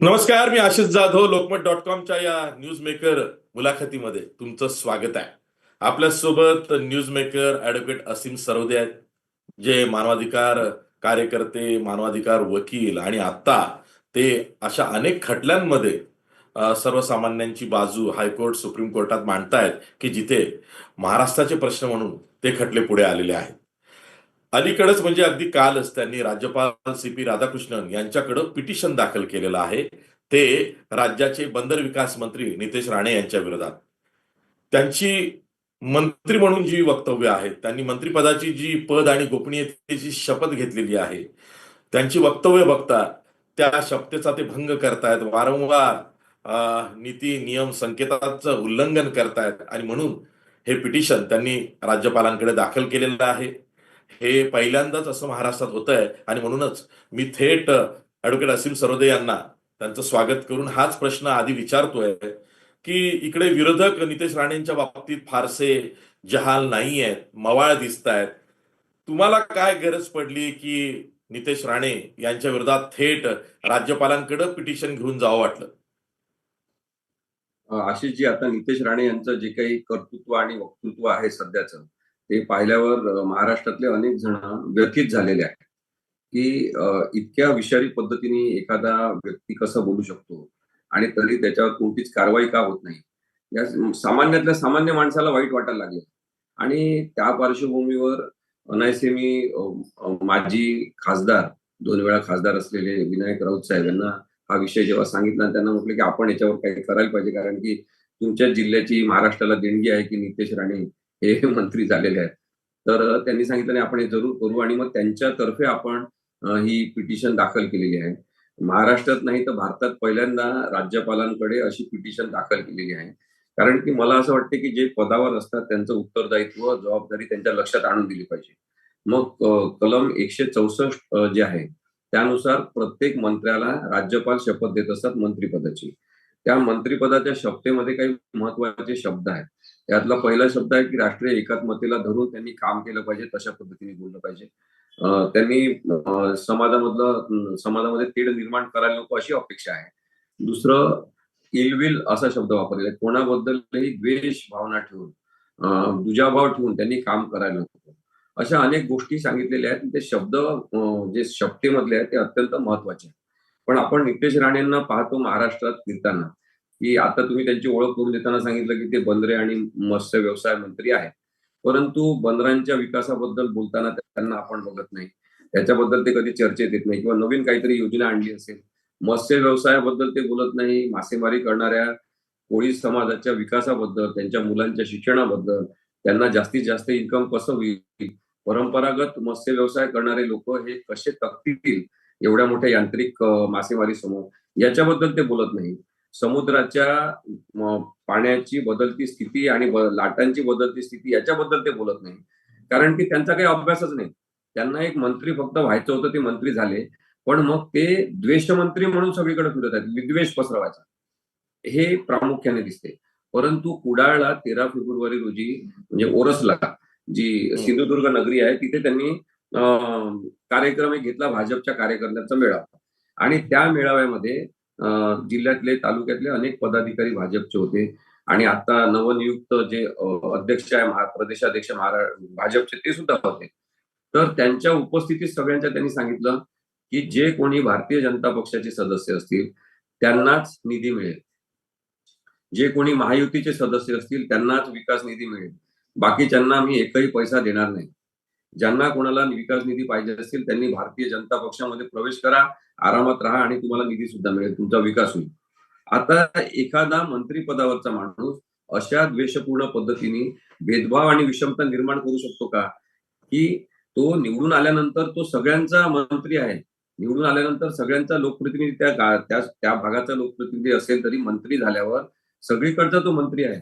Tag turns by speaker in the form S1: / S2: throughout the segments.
S1: नमस्कार मी आशिष जाधव लोकमत डॉट कॉमच्या या न्यूज मेकर मुलाखतीमध्ये तुमचं स्वागत आहे. आपल्यासोबत news maker advocate Asim Sarwade आहेत जे मानवाधिकार कार्यकर्ते मानवाधिकार वकील आणि आता ते अशा अनेक खटल्यांमध्ये सर्वसामान्यांची बाजू हायकोर्ट सुप्रीम कोर्टात मांडतायत की जिथे महाराष्ट्राचे प्रश्न म्हणून ते खटले पुढे आलेले आहेत. अलीकडेच म्हणजे अगदी कालच त्यांनी राज्यपाल सी पी राधाकृष्णन यांच्याकडे पिटिशन दाखल केलेलं आहे. ते राज्याचे बंदर विकास मंत्री नितेश राणे यांच्या विरोधात. त्यांची मंत्री म्हणून जी वक्तव्य आहेत त्यांनी मंत्रिपदाची जी पद आणि गोपनीयतेची शपथ घेतलेली आहे त्यांची वक्तव्य बघता त्या शपथेचा ते भंग करतायत वारंवार नीती नियम संकेताचं उल्लंघन करतायत आणि म्हणून हे पिटिशन त्यांनी राज्यपालांकडे दाखल केलेलं आहे. हे पहिल्यांदाच असं महाराष्ट्रात होत आहे आणि म्हणूनच मी थेट ॲडव्होकेट असीम सरोदे यांना त्यांचं स्वागत करून हाच प्रश्न आधी विचारतोय की इकडे विरोधक नितेश राणेंच्या बाबतीत फारसे जहाल नाही आहेत मवाळ दिसत आहेत तुम्हाला काय गरज पडली की नितेश राणे यांच्या विरोधात थेट राज्यपालांकडे पिटिशन घेऊन जावं वाटलं?
S2: अशी आशिषजी आता नितेश राणे यांचं जे काही कर्तृत्व आणि वक्तृत्व आहे सध्याचं ते पाहिल्यावर महाराष्ट्रातले अनेक जण व्यथित झालेले आहेत की इतक्या विषारी पद्धतीने एखादा व्यक्ती कसा बोलू शकतो आणि तरी त्याच्यावर कोणतीच कारवाई का होत नाही? या सामान्यातल्या सामान्य माणसाला वाईट वाटायला लागले. आणि त्या पार्श्वभूमीवर अनायसे मी माजी खासदार दोन वेळा खासदार असलेले विनायक राऊत साहेब यांना हा विषय जेव्हा सांगितला त्यांना म्हटलं की आपण याच्यावर काही करायला पाहिजे कारण की तुमच्या जिल्ह्याची महाराष्ट्राला देणगी आहे की नितेश राणे हे मंत्री झालेले आहेत. तर त्यांनी सांगितलं आपण हे जरूर करू आणि मग त्यांच्यातर्फे आपण ही पिटिशन दाखल केलेली आहे. महाराष्ट्रात नाही तर भारतात पहिल्यांदा राज्यपालांकडे अशी पिटिशन दाखल केलेली आहे. कारण की मला असं वाटतं की जे पदावर असतात त्यांचं उत्तरदायित्व जबाबदारी त्यांच्या लक्षात आणून दिली पाहिजे. मग कलम एकशे चौसष्ट जे आहे त्यानुसार प्रत्येक मंत्र्याला राज्यपाल शपथ देत असतात मंत्रिपदाची. त्या मंत्रिपदाच्या शपथेमध्ये काही महत्त्वाचे शब्द आहेत. यातला पहिला शब्द आहे की राष्ट्रीय एकात्मतेला धरून त्यांनी काम केलं पाहिजे तशा पद्धतीने बोललं पाहिजे. त्यांनी समाजामधलं समाजामध्ये तेढ निर्माण करायला नको अशी अपेक्षा आहे. दुसरं इलविल असा शब्द वापरलेला आहे. कोणाबद्दलही द्वेष भावना ठेवून दुजाभाव ठेवून त्यांनी काम करायला नको. अशा अनेक गोष्टी सांगितलेल्या आहेत. ते शब्द जे शब्देमधले आहेत ते अत्यंत महत्त्वाचे आहेत. पण आपण नितेश राणेंना पाहतो महाराष्ट्रात फिरताना की आता तुम्ही त्यांची ओळख करून देताना सांगितलं की ते बंदरे आणि मत्स्य व्यवसाय मंत्री आहेत. परंतु बंदरांच्या विकासाबद्दल बोलताना त्यांना आपण बघत नाही. त्याच्याबद्दल ते कधी चर्चेत येत नाही. किंवा नवीन काहीतरी योजना आणली असेल. मत्स्य व्यवसायाबद्दल ते बोलत नाही. मासेमारी करणाऱ्या कोळी समाजाच्या विकासाबद्दल त्यांच्या मुलांच्या शिक्षणाबद्दल त्यांना जास्तीत जास्त इन्कम कसं होईल परंपरागत मत्स्य व्यवसाय करणारे लोक हे कसे तकतील एवढ्या मोठ्या यांत्रिक मासेमारी समोर याच्याबद्दल ते बोलत नाही. समुद्राच्या पाण्याची बदलती स्थिती आणि लाटांची बदलती स्थिती याच्याबद्दल ते बोलत नाही. कारण की त्यांचा काही अभ्यासच नाही. त्यांना एक मंत्री फक्त व्हायचं होतं ते मंत्री झाले. पण मग ते द्वेषमंत्री म्हणून सगळीकडे फिरत आहेत विद्वेष पसरवायचा. हे प्रामुख्याने दिसते. परंतु कुडाळला तेरा फेब्रुवारी रोजी म्हणजे ओरसला जी सिंधुदुर्ग नगरी आहे तिथे त्यांनी कार्यक्रम घेतला भाजपच्या कार्यकर्त्यांचा मेळावा. आणि त्या मेळाव्यामध्ये जिल्ह्यातले तालुक्यातले अनेक पदाधिकारी भाजपचे होते. आणि आता नवनियुक्त जे अध्यक्ष आहे प्रदेशाध्यक्ष भाजपचे ते सुद्धा होते. तर त्यांच्या उपस्थितीत सगळ्यांच्या त्यांनी सांगितलं की जे कोणी भारतीय जनता पक्षाचे सदस्य असतील त्यांनाच निधी मिळेल. जे कोणी महायुतीचे सदस्य असतील त्यांनाच विकास निधी मिळेल. बाकीच्यांना मी एकही पैसा देणार नाही. ज्यांना कोणाला विकास निधी पाहिजे असतील त्यांनी भारतीय जनता पक्षामध्ये प्रवेश करा आरामात राहा आणि तुम्हाला निधी सुद्धा मिळेल तुमचा विकास होईल. आता एखादा मंत्रीपदावरचा माणूस अशा द्वेषपूर्ण पद्धतीने भेदभाव आणि विषमता निर्माण करू शकतो का? की तो निवडून आल्यानंतर तो सगळ्यांचा मंत्री आहे. निवडून आल्यानंतर सगळ्यांचा लोकप्रतिनिधी त्या त्या त्या भागाचा लोकप्रतिनिधी असेल तरी मंत्री झाल्यावर सगळीकडचा तो मंत्री आहे.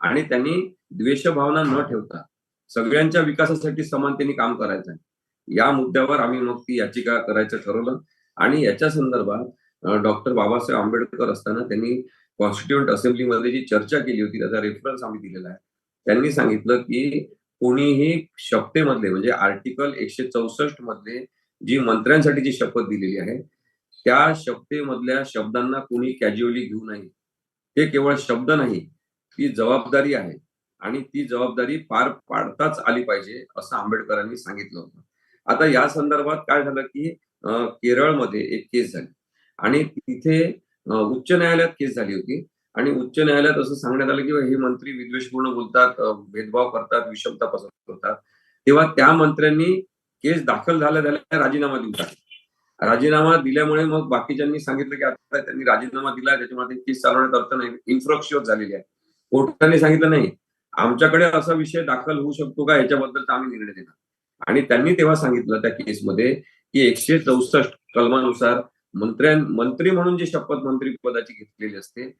S2: आणि त्यांनी द्वेषभावना न ठेवता सगळ्यांच्या विकासासाठी समानतेने काम करायचं आहे. या मुद्द्यावर आम्ही मग ती याचिका करायचं ठरवलं. आणि याच्या संदर्भात डॉक्टर बाबासाहेब आंबेडकर असताना त्यांनी कॉन्स्टिट्युएंट असेंब्लीमध्ये जी चर्चा केली होती त्याचा रेफरन्स आम्ही दिलेला आहे. त्यांनी सांगितलं की कोणीही शपथेमधले म्हणजे आर्टिकल एकशे चौसष्ट मधले जी मंत्र्यांसाठी जी शपथ दिलेली आहे त्या शब्देमधल्या शब्दांना कोणी कॅज्युअली घेऊ नये. ते केवळ शब्द नाही ती जबाबदारी आहे. आणि ती जबाबदारी पार पाडताच आली पाहिजे असं आंबेडकरांनी सांगितलं होतं. आता या संदर्भात काय झालं की केरळमध्ये एक केस झाली. आणि तिथे उच्च न्यायालयात केस झाली होती. आणि उच्च न्यायालयात असं सांगण्यात आलं की हे मंत्री विद्वेषपूर्ण बोलतात भेदभाव करतात विषमता पसरवतात तेव्हा त्या मंत्र्यांनी केस दाखल झाल्या झाल्या राजीनामा देऊ टाकला राजीनामा दिल्यामुळे मग बाकीच्यांनी सांगितलं की आता त्यांनी राजीनामा दिला त्याच्यामध्ये केस चालवण्यात अर्थ नाही इन्फ्रॉक्शिओर झालेली आहे. कोर्टाने सांगितलं नाही. आमच्याकडे असा विषय दाखल होऊ शकतो का याच्याबद्दल आम्ही निर्णय देणार. आणि त्यांनी तेव्हा सांगितलं त्या केसमध्ये की एकशे चौसष्ट कलमानुसार मंत्र्यां मंत्री म्हणून जी शपथ मंत्री पदाची घेतलेली असते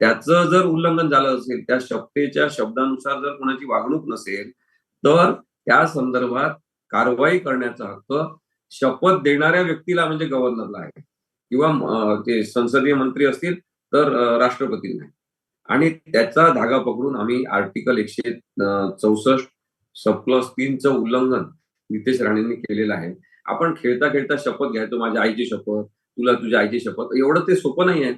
S2: त्याचं जर उल्लंघन झालं असेल त्या शपथेच्या शब्दानुसार जर कोणाची वागणूक नसेल तर त्या संदर्भात कारवाई करण्याचा हक्क शपथ देणाऱ्या व्यक्तीला म्हणजे गव्हर्नरला आहे. किंवा ते संसदीय मंत्री असतील तर राष्ट्रपतींना आणि त्याचा धागा पकडून आम्ही आर्टिकल एकशे चौसष्ट सब प्लस तीनचं उल्लंघन नितेश राणेंनी केलेलं आहे. आपण खेळता खेळता शपथ घ्यायचो माझ्या आईची शपथ तुला तुझ्या आईची शपथ एवढं ते सोपं नाही आहे.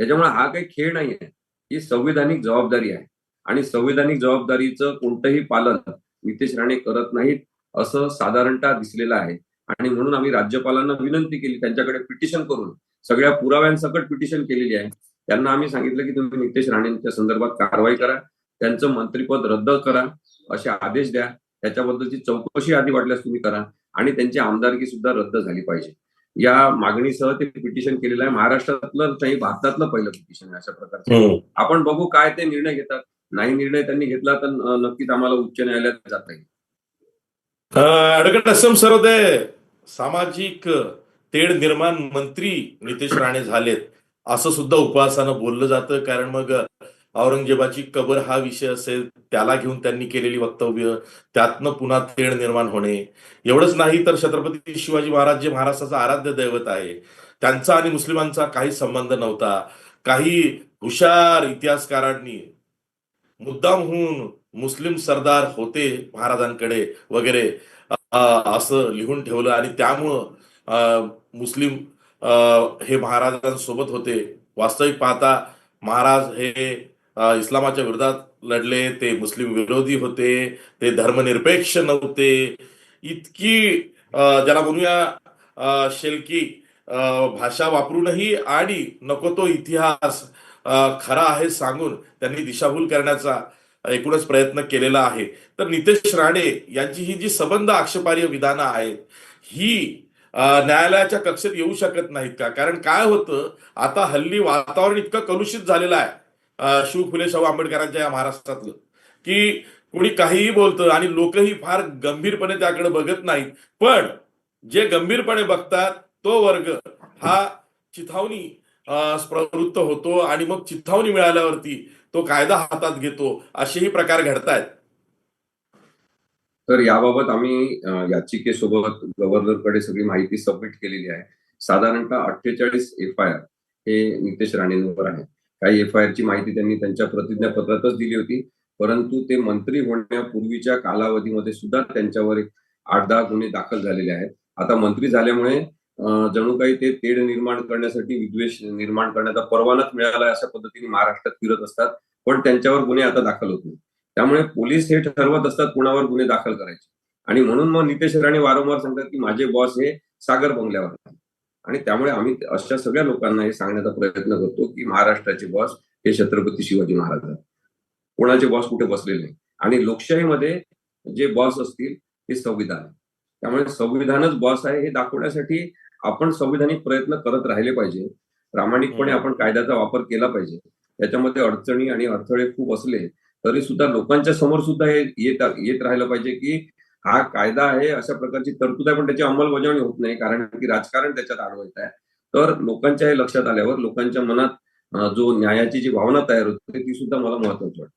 S2: त्याच्यामुळे हा काही खेळ नाही आहे. ही संविधानिक जबाबदारी आहे. आणि संविधानिक जबाबदारीचं कोणतंही पालन नितेश राणे करत नाहीत असं साधारणतः दिसलेलं आहे. आणि म्हणून आम्ही राज्यपालांना विनंती केली त्यांच्याकडे पिटिशन करून सगळ्या पुराव्यांसकट पिटिशन केलेली आहे. त्यांना आम्ही सांगितलं की तुम्ही नितेश राणेंच्या संदर्भात कारवाई करा त्यांचं मंत्रिपद रद्द करा असे आदेश द्या. त्याच्याबद्दलची चौकशी आधी वाटल्यास तुम्ही करा आणि त्यांची आमदारकी सुद्धा रद्द झाली पाहिजे. या मागणीसह ते पिटिशन केलेलं आहे. महाराष्ट्रातलं नाही भारतातलं पहिलं पिटिशन आहे अशा प्रकारचं.
S1: हम्म.
S2: आपण बघू काय ते निर्णय घेतात. नाही निर्णय त्यांनी घेतला तर नक्कीच आम्हाला उच्च न्यायालयात जाता येईल.
S1: ऍडव्होकेट असम सरोदे सामाजिक तेढ निर्माण मंत्री नितेश राणे झालेत. असं सुद्धा उपवासानं बोललं जातं. कारण मग औरंगजेबाची कबर हा विषय असेल त्याला घेऊन त्यांनी केलेली वक्तव्य त्यातनं पुन्हा तेढ निर्माण होणे. एवढंच नाही तर छत्रपती शिवाजी महाराज जे महाराष्ट्राचं आराध्य दैवत आहे त्यांचा आणि मुस्लिमांचा काही संबंध नव्हता. काही हुशार इतिहासकारांनी मुद्दाम होऊन मुस्लिम सरदार होते महाराजांकडे वगैरे असं लिहून ठेवलं. आणि त्यामुळं मुस्लिम हे महाराजांसोबत होते. वास्तविक पाहता महाराज हे इस्लामाच्या विरोधात लढले. ते मुस्लिम विरोधी होते. ते धर्मनिरपेक्ष नव्हते. इतकी ज्याला म्हणूया शेलकी भाषा वापरूनही आणि नको तो इतिहास खरा आहे सांगून त्यांनी दिशाभूल करण्याचा एकूणच प्रयत्न केलेला आहे. तर नितेश राणे यांची ही जी सबंध आक्षेपार्ह विधानं आहेत ही न्यायालयाच्या कक्षेत येऊ शकत नाहीत का? कारण काय होतं आता हल्ली वातावरण इतकं कलुषित झालेलं आहे शिव फुले शाहू आंबेडकरांच्या या महाराष्ट्रातलं की कोणी काहीही बोलतं आणि लोकही फार गंभीरपणे त्याकडे बघत नाहीत. पण जे गंभीरपणे बघतात तो वर्ग हा चिथावणी प्रवृत्त होतो आणि मग चिथावणी मिळाल्यावरती तो कायदा हातात घेतो असेही प्रकार घडतायत.
S2: तर याबाबत आम्ही याचिकेसोबत गव्हर्नरकडे सगळी माहिती सबमिट केलेली आहे. साधारणतः अठ्ठेचाळीस एफ आय आर हे नितेश राणेंवर आहे. काही एफ आय आर ची माहिती त्यांनी त्यांच्या प्रतिज्ञापत्रातच दिली होती. परंतु ते मंत्री होण्यापूर्वीच्या कालावधीमध्ये सुद्धा त्यांच्यावर एक आठ दहा गुन्हे दाखल झालेले आहेत. आता मंत्री झाल्यामुळे जणू काही ते तेढ निर्माण करण्यासाठी विद्वेष निर्माण करण्याचा परवानाच मिळाला अशा पद्धतीने महाराष्ट्रात फिरत असतात. पण त्यांच्यावर गुन्हे आता दाखल होत नाही त्यामुळे पोलीस हे ठरवत असतात कुणावर गुन्हे दाखल करायचे आणि म्हणून मग नितेश राणे वारंवार सांगतात की माझे बॉस हे सागर बंगल्यावर. आणि त्यामुळे आम्ही अशा सगळ्या लोकांना हे सांगण्याचा प्रयत्न करतो की महाराष्ट्राचे बॉस हे छत्रपती शिवाजी महाराज आहेत कोणाचे बॉस कुठे बसलेले नाही आणि लोकशाहीमध्ये जे बॉस असतील ते संविधान. त्यामुळे संविधानच बॉस आहे हे दाखवण्यासाठी आपण संविधानिक प्रयत्न करत राहिले पाहिजे प्रामाणिकपणे
S1: हम्म.
S2: आपण कायद्याचा वापर केला पाहिजे त्याच्यामध्ये अडचणी आणि अडथळे खूप असले तरी सुद्धा लोकांच्या समोर सुद्धा हे येत येत राहिलं पाहिजे की हा कायदा आहे अशा प्रकारची तरतूद आहे पण त्याची अंमलबजावणी होत नाही कारण की राजकारण त्याच्यात आढळत आहे. तर लोकांच्या हे लक्षात आल्यावर लोकांच्या मनात जो न्यायाची जी भावना तयार होते ती सुद्धा मला महत्वाची वाटते.